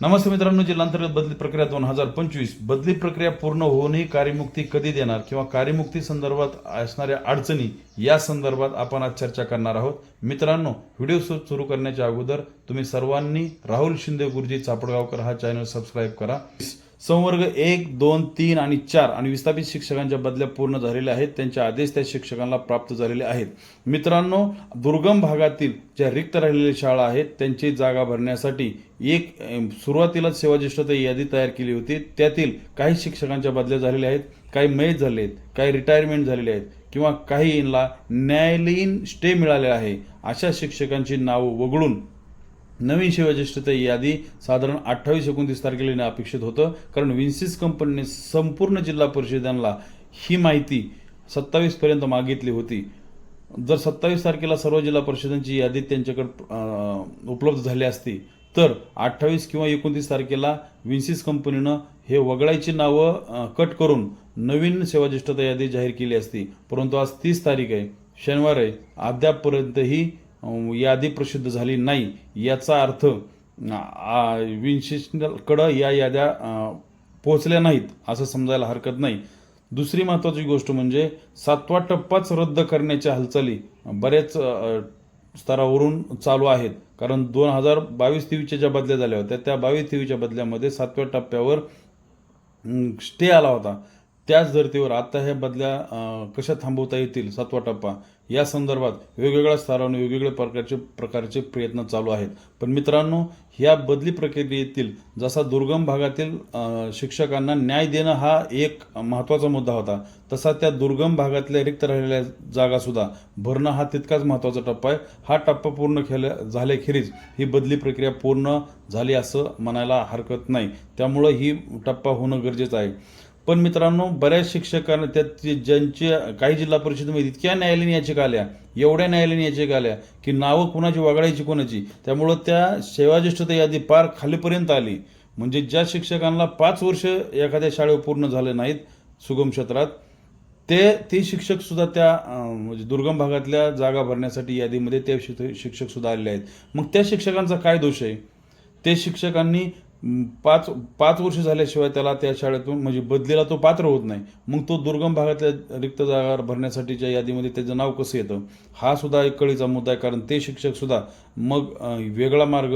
नमस्ते मित्रांनो जिल्हांतर्गत बदली प्रक्रिया दोन हजार पंचवीस. बदली प्रक्रिया पूर्ण होऊनही कार्यमुक्ती कधी देणार किंवा कार्यमुक्ती संदर्भात असणाऱ्या अडचणी या संदर्भात आपण आज चर्चा करणार आहोत. मित्रांनो व्हिडिओ सुरू करण्याच्या अगोदर तुम्ही सर्वांनी राहुल शिंदे गुरुजी चापडगावकर हा चॅनल सबस्क्राईब करा. संवर्ग एक दोन तीन आणि चार आणि विस्थापित शिक्षकांच्या बदल्या पूर्ण झालेल्या आहेत. त्यांचे आदेश त्या शिक्षकांना प्राप्त झालेले आहेत. मित्रांनो दुर्गम भागातील ज्या रिक्त राहिलेल्या शाळा आहेत त्यांची जागा भरण्यासाठी एक सुरुवातीलाच सेवाज्येष्ठता यादी तयार केली होती. त्यातील काही शिक्षकांच्या बदल्या झालेल्या आहेत काही मयत झाले आहेत काही रिटायरमेंट झालेले आहेत किंवा काहींना न्यायालयीन स्टे मिळाले आहे. अशा शिक्षकांची नावं वगळून नवीन सेवाज्येष्ठता यादी साधारण अठ्ठावीस एकोणतीस तारखेला येणं अपेक्षित होतं. कारण विन्सिस कंपनीने संपूर्ण जिल्हा परिषदांना ही माहिती सत्तावीसपर्यंत मागितली होती. जर सत्तावीस तारखेला सर्व जिल्हा परिषदांची यादी त्यांच्याकडे उपलब्ध झाली असती तर अठ्ठावीस किंवा एकोणतीस तारखेला विन्सिस कंपनीनं हे वगळायची नावं कट करून नवीन सेवाज्येष्ठता यादी जाहीर केली असती. परंतु आज तीस तारीख आहे. शनिवार आहे. अद्यापपर्यंतही यादी प्रसिद्ध झाली नाही याचा अर्थ विशेषकडं या याद्या पोहोचल्या नाहीत असं समजायला हरकत नाही. दुसरी महत्त्वाची गोष्ट म्हणजे सातवा टप्पाच रद्द करण्याच्या हालचाली बऱ्याच स्तरावरून चालू आहेत. कारण दोन हजार बावीस तेवीसच्या ज्या बदल्या झाल्या होत्या त्या बावीस तेवीसच्या बदल्यामध्ये सातव्या टप्प्यावर स्टे आला होता. त्याच धर्तीवर आता ह्या बदल्या कशा थांबवता येतील सातवा टप्पा या संदर्भात वेगवेगळ्या स्तरावर वेगवेगळ्या प्रकारचे प्रकारचे प्रयत्न चालू आहेत. पण मित्रांनो ह्या बदली प्रक्रियेतील जसा दुर्गम भागातील शिक्षकांना न्याय देणं हा एक महत्त्वाचा मुद्दा होता तसा त्या दुर्गम भागातल्या रिक्त राहिलेल्या जागासुद्धा भरणं हा तितकाच महत्त्वाचा टप्पा आहे. हा टप्पा पूर्ण केल्या झाल्याखेरीज ही बदली प्रक्रिया पूर्ण झाली असं म्हणायला हरकत नाही. त्यामुळं ही टप्पा होणं गरजेचं आहे. पण मित्रांनो बऱ्याच शिक्षकांना त्यात ज्यांच्या काही जिल्हा परिषदेमध्ये इतक्या न्यायालयीन याचिका आल्या एवढ्या न्यायालयीन याचिका आल्या की नावं कुणाची वागडायची कोणाची त्यामुळं त्या सेवाज्येष्ठता यादी पार खालीपर्यंत आली. म्हणजे ज्या शिक्षकांना पाच वर्ष एखाद्या शाळेवर पूर्ण झाले नाहीत सुगम क्षेत्रात ते ते शिक्षकसुद्धा त्या म्हणजे दुर्गम भागातल्या जागा भरण्यासाठी यादीमध्ये ते शिक्षकसुद्धा आलेले आहेत. मग त्या शिक्षकांचा काय दोष आहे? ते शिक्षकांनी पाच पाच वर्ष झाल्याशिवाय त्याला त्या शाळेतून म्हणजे बदलीला तो पात्र होत नाही. मग तो दुर्गम भागातल्या रिक्त जागा भरण्यासाठीच्या यादीमध्ये त्याचं नाव कसं येतं? हा सुद्धा एक कळीचा मुद्दा आहे कारण ते शिक्षकसुद्धा मग वेगळा मार्ग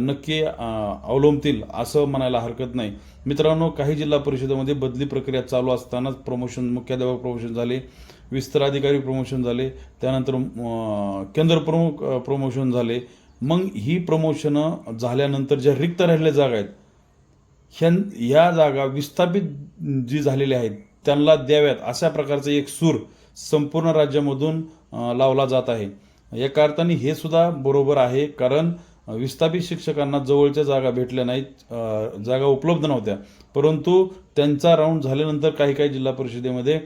नक्की अवलंबतील असं म्हणायला हरकत नाही. मित्रांनो काही जिल्हा परिषदेमध्ये बदली प्रक्रिया चालू असतानाच प्रमोशन मुख्याध्यापक प्रमोशन झाले विस्तार अधिकारी प्रमोशन झाले त्यानंतर केंद्र प्रमुख प्रमोशन झाले. मग ही प्रमोशनं झाल्यानंतर ज्या रिक्त राहिलेल्या जागा आहेत ह्या ह्या जागा विस्थापित जी झालेल्या आहेत त्यांना द्याव्यात अशा प्रकारचा एक सूर संपूर्ण राज्यामधून लावला जात आहे. एका अर्थाने हे सुद्धा बरोबर आहे कारण विस्थापित शिक्षकांना जवळच्या जागा भेटल्या नाहीत जागा उपलब्ध नव्हत्या. परंतु त्यांचा राऊंड झाल्यानंतर काही काही जिल्हा परिषदेमध्ये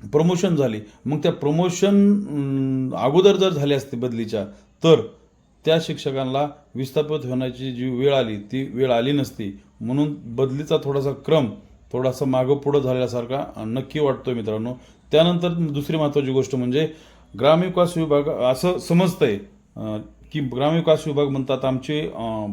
प्रमोशन झाली. मग त्या प्रमोशन अगोदर जर झाले असते बदलीच्या तर त्या शिक्षकांना विस्थापित होण्याची जी वेळ आली ती वेळ आली नसती. म्हणून बदलीचा थोडासा क्रम थोडासा मागं पुढं झाल्यासारखा नक्की वाटतोय मित्रांनो. त्यानंतर दुसरी महत्त्वाची गोष्ट म्हणजे ग्रामविकास विभाग असं समजतंय की ग्रामविकास विभाग म्हणतात आमची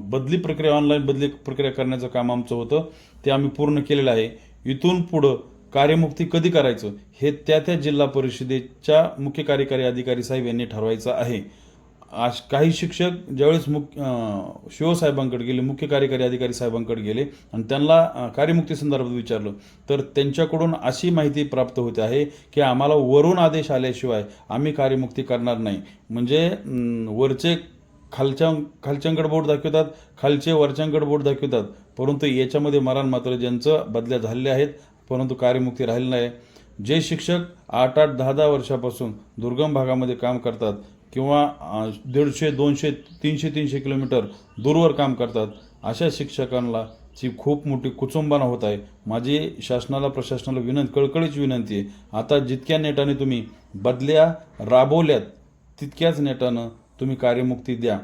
बदली प्रक्रिया ऑनलाईन बदली प्रक्रिया करण्याचं काम आमचं होतं ते आम्ही पूर्ण केलेलं आहे. इथून पुढं कार्यमुक्ती कधी करायचं हे त्या त्या जिल्हा परिषदेच्या मुख्य कार्यकारी अधिकारी साहेब यांनी ठरवायचं आहे. आज काही शिक्षक ज्यावेळेस मुख्य अं, शिवसाहेबांकडे गेले मुख्य कार्यकारी अधिकारी साहेबांकडे गेले आणि त्यांना कार्यमुक्ती संदर्भात विचारलं तर त्यांच्याकडून अशी माहिती प्राप्त होते आहे की आम्हाला वरून आदेश आल्याशिवाय आम्ही कार्यमुक्ती करणार नाही. म्हणजे वरचे खालच्या खालच्यांकडे बोट दाखवतात खालचे वरच्यांकडे बोट दाखवतात परंतु याच्यामध्ये मरण मात्र ज्यांचं बदल्या झालेल्या आहेत परंतु कार्यमुक्ती राहिली नाही. जे शिक्षक आठ आठ दहा दहा वर्षापासून दुर्गम भागामध्ये काम करतात किंवा दीडशे दोनशे तीनशे तीनशे किलोमीटर दूरवर काम करतात अशा शिक्षकांना ची खूप मोठी कुचुंबाना होत आहे. माझी शासनाला प्रशासनाला विनंती कळकळीची विनंती आहे. आता जितक्या नेटाने तुम्ही बदल्या राबवल्यात तितक्याच नेटानं तुम्ही कार्यमुक्ती द्या.